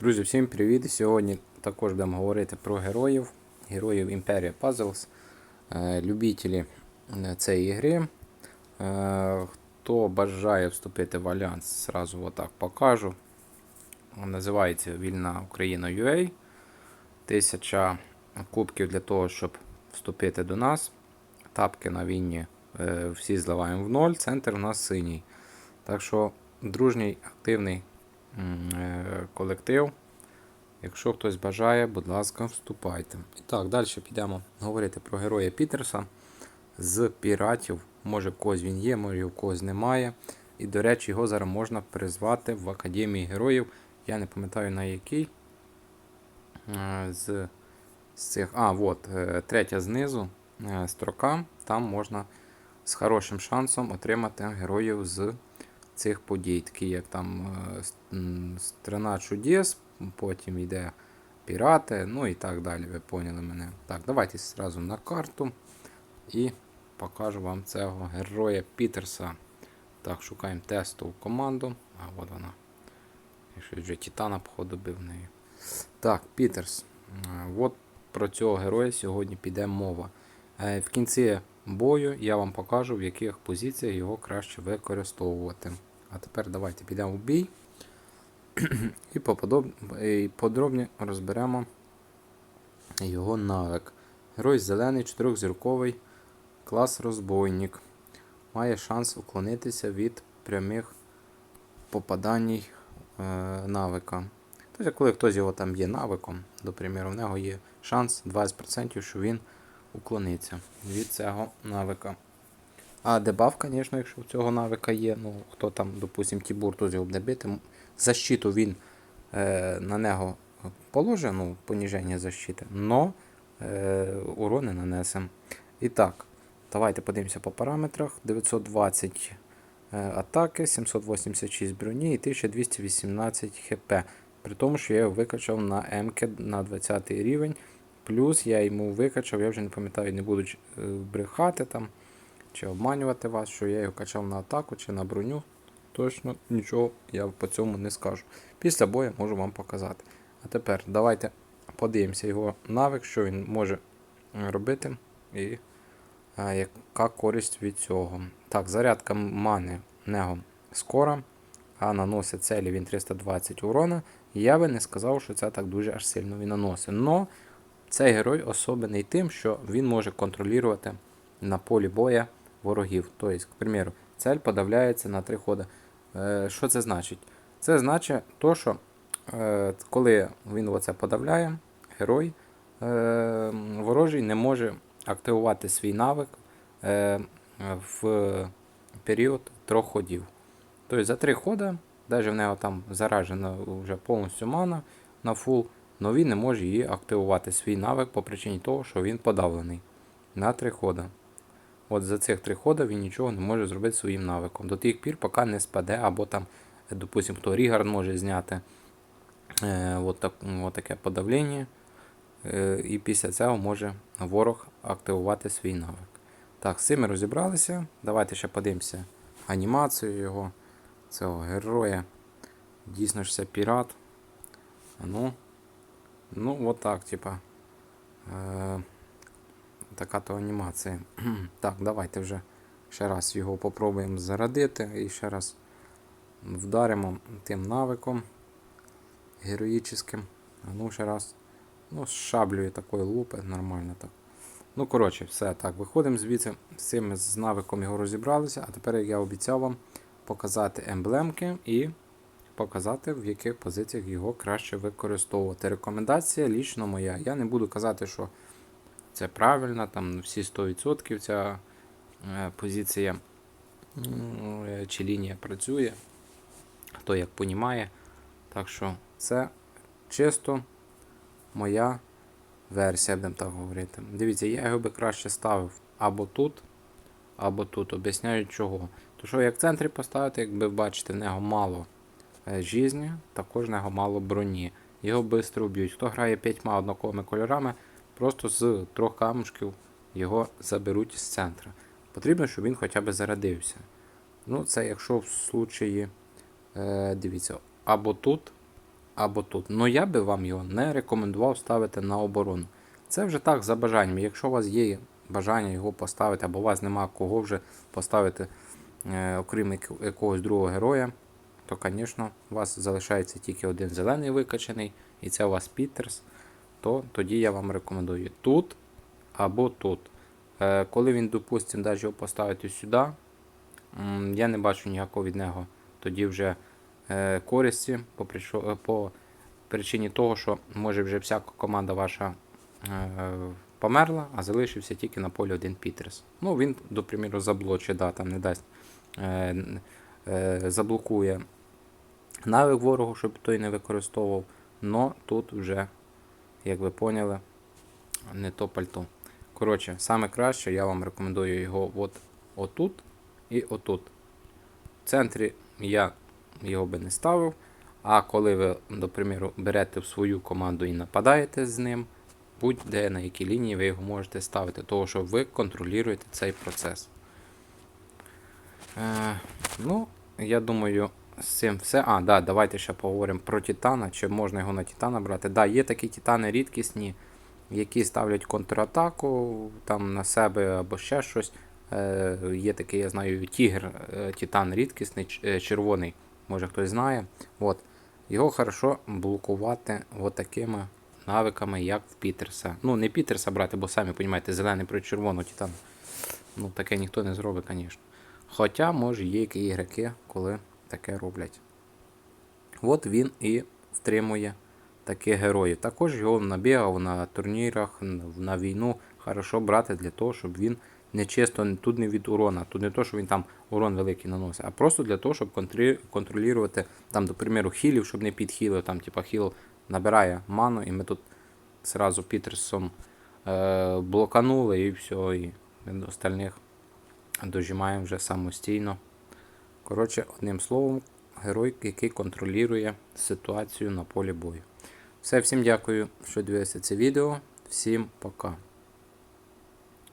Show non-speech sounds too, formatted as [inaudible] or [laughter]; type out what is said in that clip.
Друзі, всім привіт! Сьогодні також будемо говорити про героїв, героїв Imperia Puzzles, е, любителі е, цієї гри. Е, Хто бажає вступити в альянс, зразу отак покажу. Називається Вільна Україна UA. Тисяча кубків для того, щоб вступити до нас. Тапки на війні всі зливаємо в ноль, центр у нас синій. Так що дружній, активний колектив. Якщо хтось бажає, будь ласка, вступайте. І так, далі підемо говорити про героя Пітерса з піратів. Може, в когось він є, може в когось немає. І, до речі, його зараз можна призвати в Академії героїв. Я не пам'ятаю на який. Е, З, з цих. А, от, е, третя знизу е, строка. Там можна з хорошим шансом отримати героїв з цих подій, такі як там е, Страна чудес, потім йде пірати, ну і так далі. Ви поняли мене. Так, давайте зразу на карту і покажу вам цього героя Пітерса. Так, шукаємо тестову команду. А, от вона. Я щось вже Титана, походу, бив нею. Так, Пітерс. Е, От про цього героя сьогодні піде мова. Е, В кінці бою я вам покажу, в яких позиціях його краще використовувати. А тепер давайте підемо в бій [clears throat] і, поподоб... і подробні розберемо його навик. Герой зелений, чотирьохзірковий, клас розбойник. Має шанс уклонитися від прямих попадань е, навика. Тобто, коли хтось його там є навиком, до приміру, в нього є шанс 20%, що він уклониться від цього навика. А дебаф, звісно, якщо в цього навика є, ну хто там, допустим, Тібурту його буде бити, защиту він е, на нього положить, ну, поніження защити, но е, урони нанесем. І так, давайте подивимося по параметрах. 920 е, атаки, 786 броні і 1218 хп. При тому, що я його викачав на м на 20 рівень. Плюс я йому викачав, я вже не пам'ятаю, не буду е, брехати там чи обманювати вас, що я його качав на атаку чи на броню. Точно нічого я по цьому не скажу. Після бою можу вам показати. А тепер давайте подивимося його навик, що він може е, робити і а, яка користь від цього. Так, зарядка мани в нього скора, а наносить целі він 320 урона. Я би не сказав, що це так дуже аж сильно він наносить. Но цей герой особений тим, що він може контролювати на полі боя ворогів. Тобто, к примеру, цель подавляється на три хода. Е, що це значить? Це значить, то, що е, коли він оце подавляє, герой е, ворожий не може активувати свій навик в період трьох ходів. Тобто за три хода, навіть в нього там заражена вже повністю мана на фул, але він не може її активувати свій навик по причині того, що він подавлений на три хода. От за цих три хода він нічого не може зробити своїм навиком. До тих пір, поки не спаде, або там, допустимо, хто Рігард може зняти е, от, так, от таке подавлення. Е, і після цього може ворог активувати свій навик. Так, з цим ми розібралися. Давайте ще подивимося анімацію його, цього героя. Дійсно ж це пірат. Ну, ну от так, типа. Е, така то анімація. [clears throat] так, давайте вже ще раз його попробуємо зарадити і ще раз вдаримо тим навиком героїчним. Ну ще раз. Ну, з шаблею такої лупи, нормально так. Ну, коротше, все так. Виходимо звідси з цим з навиком його розібралися. А тепер, як я обіцяв вам, показати емблемки і показати, в яких позиціях його краще використовувати. Рекомендація лічно моя. Я не буду казати, що це правильно, там всі 100% ця е, позиція е, чи лінія працює. Хто як понімає. Так що це чисто моя версія, будемо так говорити. Дивіться, я його би краще ставив або тут, або тут. Об'ясняю чого. То що як в центрі поставити, якби бачите, в нього мало е, жизні, також нього мало броні. Його швидко вб'ють. Хто грає п'ятьма однаковими кольорами, просто з трьох камушків його заберуть з центра. Потрібно, щоб він хоча б зарадився. Ну, це якщо в случаї, е, дивіться, або тут, або тут. Ну я би вам його не рекомендував ставити на оборону. Це вже так за бажанням. Якщо у вас є бажання його поставити, або у вас нема кого вже поставити, е, окрім якогось другого героя, то, звісно, у вас залишається тільки один зелений викачаний, і це у вас Пітерс, то тоді я вам рекомендую тут або тут. Е, коли він, допустимо, навіть його поставити сюди, я не бачу ніякого від нього тоді вже е, користі е, по причині того, що може вже вся команда ваша померла, а залишився тільки на полі один Пітерс. Ну, він, до приміру, заблочить, да, там не дасть, заблокує навик ворогу, щоб той не використовував. Но тут вже, як ви поняли, не то пальто. Коротше, саме краще я вам рекомендую його от отут і отут. В центрі я його би не ставив. А коли ви, до приміру, берете в свою команду і нападаєте з ним, будь-де на якій лінії ви його можете ставити, того що ви контролюєте цей процес. Е, ну, я думаю, з цим все. А, да, давайте ще поговоримо про Титана. Чи можна його на Титана брати? Да, є такі Титани рідкісні, які ставлять контратаку там на себе або ще щось. Е, є такий, я знаю, Тігр е, Титан рідкісний, е, червоний, може хтось знає. От. Його хорошо блокувати от такими навиками, як в Пітерса. Ну, не Пітерса брати, бо самі розумієте, зелений проти червоного Титана. Ну, таке ніхто не зробить, звісно. Хоча, може, є які ігроки, коли таке роблять. От він і втримує таких героїв. Також його набігав на турнірах, на війну хорошо брати для того, щоб він не чисто тут не від урона, тут не то, що він там урон великий наносить, а просто для того, щоб контролювати, там, до примеру, хілів, щоб не підхилив, там, типа хіл набирає ману, і ми тут зразу Пітерсом е, блоканули і все, і остальних дожимаємо вже самостійно. Коротше, одним словом, герой, який контролює ситуацію на полі бою. Все, всім дякую, що дивилися це відео. Всім пока.